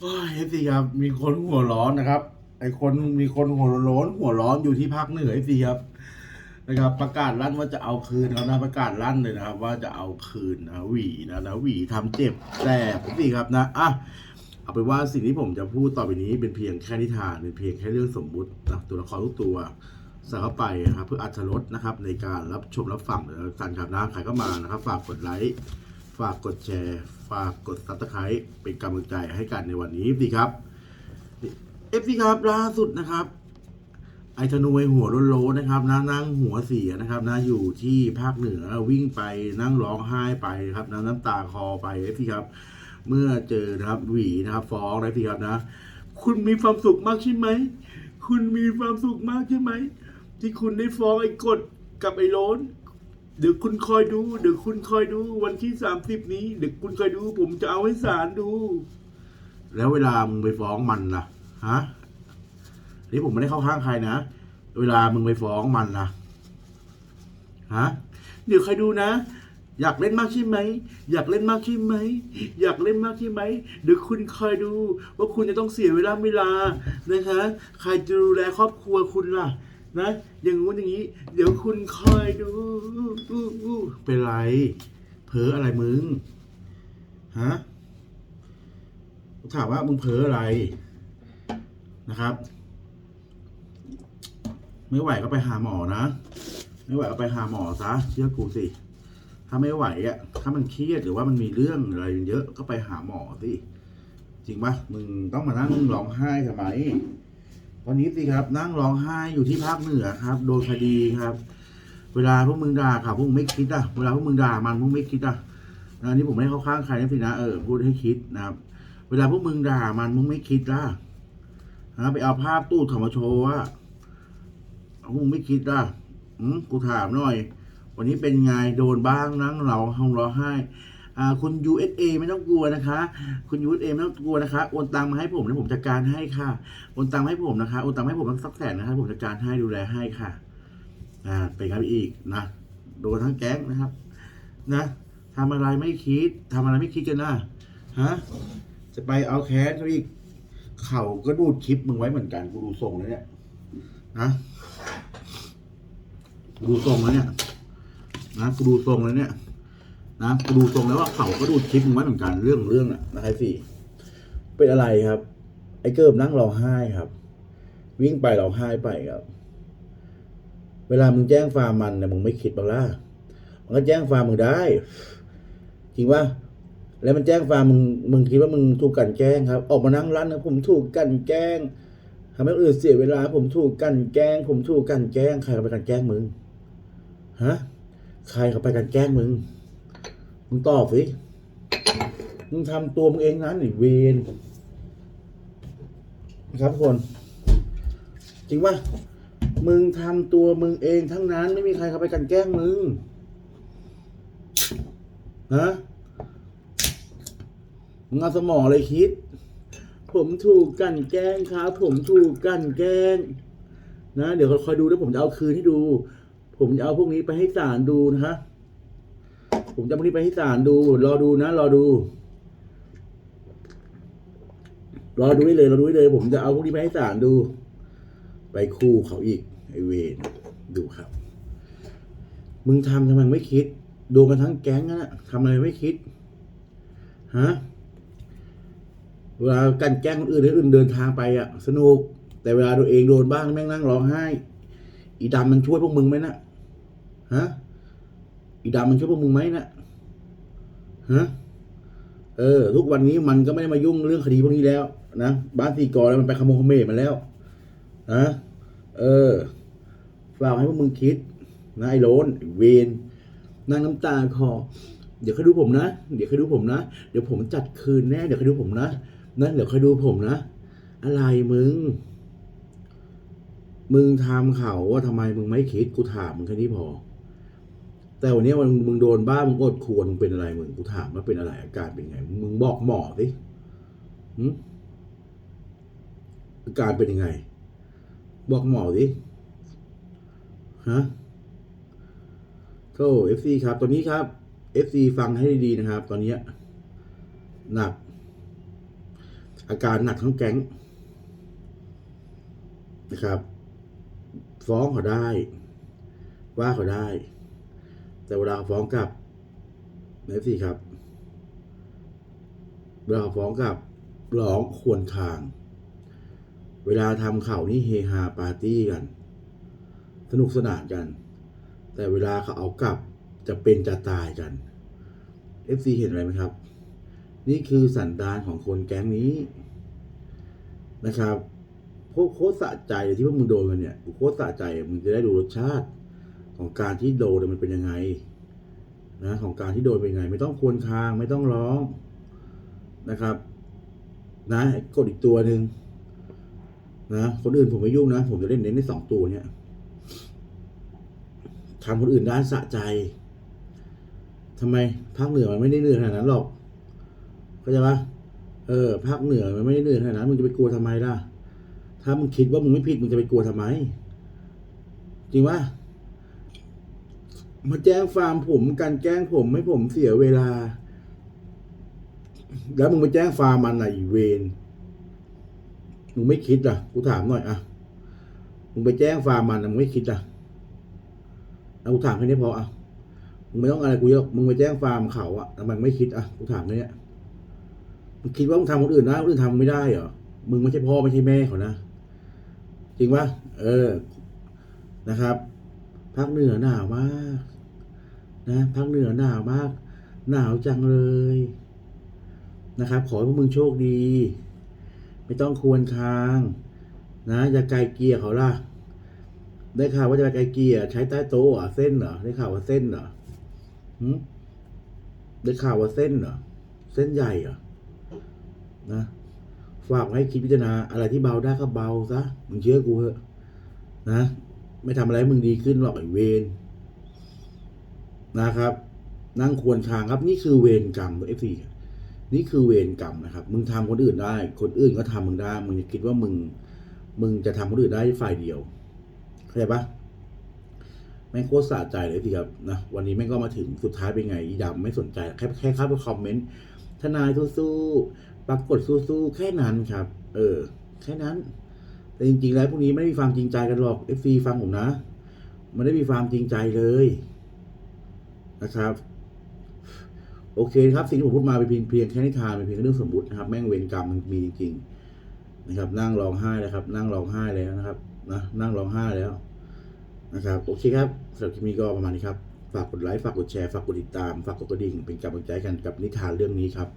เฮ้ยสิครับมีคนหัวร้อนนะครับ ไอคนมีคนหัวร้อนหัวร้อนอยู่ที่ภาคเหนือไอสิครับนะครับ ประกาศลั่นว่าจะเอาคืนแล้วนะประกาศลั่นเลยนะครับ ว่าจะเอาคืนนะหวีนะนะหวีทำเจ็บแต่ผมสิครับนะอะเอาเป็นว่าสิ่งที่ผมจะพูดต่อไปนี้เป็นเพียงแค่นิทานเป็นเพียงแค่เรื่องสมมุตินะตัวละครทุกตัวใส่เข้าไปนะครับ เพื่ออัตรสนะครับ ในการรับชมรับฟังเลยนะท่านครับนะใครก็มานะครับ ฝากกดไลค์ ฝากกดแชร์ ฝากกดซับสไครต์เป็นกำลังใจให้กันในวันนี้ดีครับเอฟซีครับล่าสุดนะครับ ไอธนูไอหัวโลนๆนะครับนะนั่งหัวเสียนะครับนะอยู่ที่ภาคเหนือวิ่งไปนั่งร้องไห้ไปครับนะน้ำตาคอไปเอฟซีครับ เมื่อเจอนะครับหวีนะครับฟ้องนะพี่ครับนะ คุณมีความสุขมากใช่ไหมคุณมีความสุขมากใช่ไหมที่คุณได้ฟ้องไอ้กดกับไอ้โลน เดี๋ยวคุณคอยดู เดี๋ยวคุณคอยดู วันที่สามสิบนี้ เดี๋ยวคุณคอยดู ผมจะเอาให้ศาลดู แล้วเวลามึงไปฟ้องมันล่ะฮะนี่ผมไม่ได้เข้าข้างใครนะ เวลามึงไปฟ้องมันล่ะฮะ เดี๋ยวใครดูนะ อยากเล่นมากใช่ไหม อยากเล่นมากใช่ไหม อยากเล่นมากใช่ไหม เดี๋ยวคุณคอยดู ว่าคุณจะต้องเสียเวลาเวลานะคะ ใครจะดูแลครอบครัวคุณล่ะ นะ อย่างงู้นอย่างนี้ เดี๋ยวคุณคอยดูเป็นไรเพ้ออะไรมึง ฮะถามว่ามึงเพ้ออะไรนะครับ ไม่ไหวก็ไปหาหมอนะ ไม่ไหวก็ไปหาหมอซะเชื่อกูสิ ถ้าไม่ไหวอะ ถ้ามันเครียดหรือว่ามันมีเรื่องอะไรเยอะก็ไปหาหมอสิ จริงปะมึงต้องมานั่งร้องไห้ทำไม วันนี้สิครับนั่งร้องไห้อยู่ที่ภาคเหนือครับ โดนคดีครับ เวลาพวกมึงด่าเขาพวกมึงไม่คิดอะเวลาพวกมึงด่ามันพวกมึงไม่คิดอะนะอันนี้ผมไม่ได้เข้าข้างใครนะสินะเออพูดให้คิดนะครับ เวลาพวกมึงด่ามันมึงไม่คิดล่ะนะไปเอาภาพตู้ถอมาโชว์ว่าพวกมึงไม่คิดล่ะอืมกูถามหน่อย วันนี้เป็นไงโดนบ้างนั่งเราห้องร้องไห้ คุณ USA ไม่ต้องกลัวนะคะ คุณ USA ไม่ต้องกลัวนะคะโอนตังมาให้ผมแล้วผมจัดการให้ค่ะโอนตังให้ผมนะคะโอนตังให้ผมสักแสนนะคะผมจัดการให้ดูแลให้ค่ะอ่าเป็นครับอีกนะโดนทั้งแก๊งนะครับ นะทำอะไรไม่คิดทำอะไรไม่คิดกันนะฮะจะไปเอาแค้นเขาอีกเขาก็ดูดคลิปมึงไว้เหมือนกันกูดูทรงแล้วเนี่ยนะกูดูทรงแล้วเนี่ยนะกูดูทรงแล้วเนี่ย นะดูทรงแล้วว่าเขาก็ดูคลิปมึงไว้เหมือนกันเรื่องเรื่องอะนะครับสี่เป็นอะไรครับ ไอ้เกิบนั่งร้องไห้ครับ วิ่งไปร้องไห้ไปครับ เวลามึงแจ้งฟาร์มมันเนี่ยมึงไม่คิดบ้างล่ะมันก็แจ้งฟาร์มมึงได้จริงว่าแล้วมันแจ้งฟาร์มมึงมึงคิดว่ามึงถูกกันแกล้งครับ ออกมานั่งร้านนะผมถูกกันแกล้งทำให้คนอื่นเสียเวลา ผมถูกกันแกล้ง ผมถูกกันแกล้งใครเขาไปกันแกล้งมึงฮะใครเขาไปกันแกล้งมึง มึงตอบสิมึงทำตัวมึงเองนั้นไอ้เวนนะครับทุกคน จริงป่ะมึงทำตัวมึงเองทั้งนั้น ไม่มีใครเข้าไปกันแกล้งมึงฮะมึงเอาสมองเลยคิด ผมถูกกันแกล้งครับ ผมถูกกันแกล้ง นะ เดี๋ยวคอยดูแล้วผมจะเอาคืนให้ดู ผมจะเอาพวกนี้ไปให้ศาลดูนะฮะ ผมจะเอาพวกนี้ไปให้ศาลดู รอดูนะ รอดู รอดูได้เลยรอดูได้เลย ผมจะเอาพวกนี้ไปให้ศาลดู ไปคู่เขาอีก ไอเวนดูครับ มึงทำทำไมไม่คิด โดนกันทั้งแก๊งนะทำอะไรไม่คิด ฮะ เวลากันแกล้งคนอื่นอื่นเดินทางไปอะสนุก แต่เวลาตัวเองโดนบ้างแม่งนั่งร้องไห้ อีดำมันช่วยพวกมึงไหมนะฮะ อีดำมันช่วยพวกมึงไหมนะฮะเออ ทุกวันนี้มันก็ไม่ได้มายุ่งเรื่องคดีพวกนี้แล้ว นะบ้านสีกอแล้วมันไปขโมยขเมมาแล้วนะเออฝากให้พวกมึงคิด นะไอ้โลนเวนนั่งน้ำตาคอเดี๋ยวคอยดูผมนะ เดี๋ยวคอยดูผมนะ เดี๋ยวผมจัดคืนแน่ เดี๋ยวคอยดูผมนะนะเดี๋ยวคอยดูผมนะ อะไรมึง มึงทำเขาว่าทำไมมึงไม่คิด กูถามมึงแค่นี้พอ แต่วันนี้มันมึงโดนบ้ามึงอดควรมึงเป็นอะไรมึงกูถามว่าเป็นอะไรอาการเป็นไง มึงบอกหมอสิอาการเป็นยังไง บอกหมอสิฮะโธ่เอฟซีครับ ตอนนี้ครับเอฟซีฟังให้ดีๆนะครับ ตอนนี้หนัก อาการหนักทั้งแก๊งนะครับ ฟ้องเขาได้ ว่าเขาได้ แต่เวลาฟ้องกับเนฟซี่ครับ เวลาฟ้องกับร้องควรคาง เวลาทำข่าวนี่เฮฮาปาร์ตี้กัน สนุกสนานกัน แต่เวลาเขาเอากลับจะเป็นจะตายกัน FC เห็นอะไรไหมครับ นี่คือสันดานของคนแก๊งนี้นะครับโคตรโคตรสะใจที่พวกมึงโดนกันเนี่ยโคตรสะใจมึงจะได้ดูรสชาติ ของการที่โดนมันเป็นยังไงนะของการที่โดนเป็นยังไง ไม่ต้องควรคางไม่ต้องร้องนะครับ นะกดอีกตัวหนึ่งนะคนอื่นผมไม่ยุ่งนะ ผมจะเล่นเน้นในสองตัวเนี่ยทำคนอื่นได้สะใจทำไมภาคเหนือมันไม่ได้เหนื่อยขนาดนั้นหรอกเข้าใจปะเออภาคเหนือมันไม่ได้เหนื่อยขนาดนั้นมึงจะไปกลัวทำไมล่ะ ถ้ามึงคิดว่ามึงไม่ผิดมึงจะไปกลัวทำไม จริงปะ มาแจ้งฟาร์มผมการแกล้งผมให้ผมเสียเวลา แล้วมึงไปแจ้งฟาร์มมันไหนะอีเวนมึงไม่คิดอะกูถามหน่อยอะมึงไปแจ้งฟาร์มมันอะมึงไม่คิดอะเอากูถามแค่นี้พออะมึงไม่ต้องอะไรกูเยอะมึงไปแจ้งฟาร์มเขาอะทำไมมึงไม่คิดอะกูถามแค่เนี้ยมึงคิดว่ามึงทำคนอื่นได้คนอื่นทำไม่ได้เหรอมึงไม่ใช่พ่อไม่ใช่แม่เขานะจริงปะเออนะครับ ภาคเหนือหนาวมากนะภาคเหนือหนาวมาก หนาวจังเลยนะครับ ขอให้พวกมึงโชคดี ไม่ต้องควรคาง นะ อย่าไกลเกลียเขาล่ะ ได้ข่าวว่าจะไปไกลเกลียใช้ใต้โต๊ะเส้นเหรอได้ข่าวว่าเส้นเหรอหืได้ข่าวว่าเส้นเหรอเส้นใหญ่เหรอนะฝากไว้ให้คิดพิจารณาอะไรที่เบาได้ก็เบาซะมึงเชื่อกูเถอะนะ ไม่ทำอะไรมึงดีขึ้นหรอกไอ้เวรนะครับ นั่งควรคางครับ นี่คือเวรกรรมเอฟซีนี่คือเวรกรรมนะครับ มึงทำคนอื่นได้ คนอื่นก็ทำมึงได้ มึงอย่าคิดว่ามึง มึงจะทำคนอื่นได้ฝ่ายเดียวเข้าใจปะแม่งโคตรสะใจเลยทีครับนะวันนี้แม่งก็มาถึงสุดท้ายเป็นไงอีดำไม่สนใจ แค่แค่เข้าไปคอมเมนต์ทนายสู้ๆปรากฏสู้ๆแค่นั้นครับ เออ แค่นั้น แต่จริง ๆ แล้วพวกนี้ไม่มีความจริงใจกันหรอกเอฟซีฟังผมนะไม่ได้มีความจริงใจเลยนะครับ โอเคครับ สิ่งที่ผมพูดมาเป็นเพียงเพียงแค่นิทานเป็นเพียงเรื่องสมมตินะครับ แม่งเวรกรรมมันมีจริงๆนะครับ นั่งร้องไห้แล้วครับ นั่งร้องไห้แล้วนะครับนะนั่งร้องไห้แล้วนะครับ โอเคครับสำหรับคลิปนี้ก็ประมาณนี้ครับ ฝากกดไลค์ ฝากกดแชร์ ฝากกดติดตาม ฝากกดกระดิ่ง เป็นกำลังใจกันกับนิทานเรื่องนี้ครับ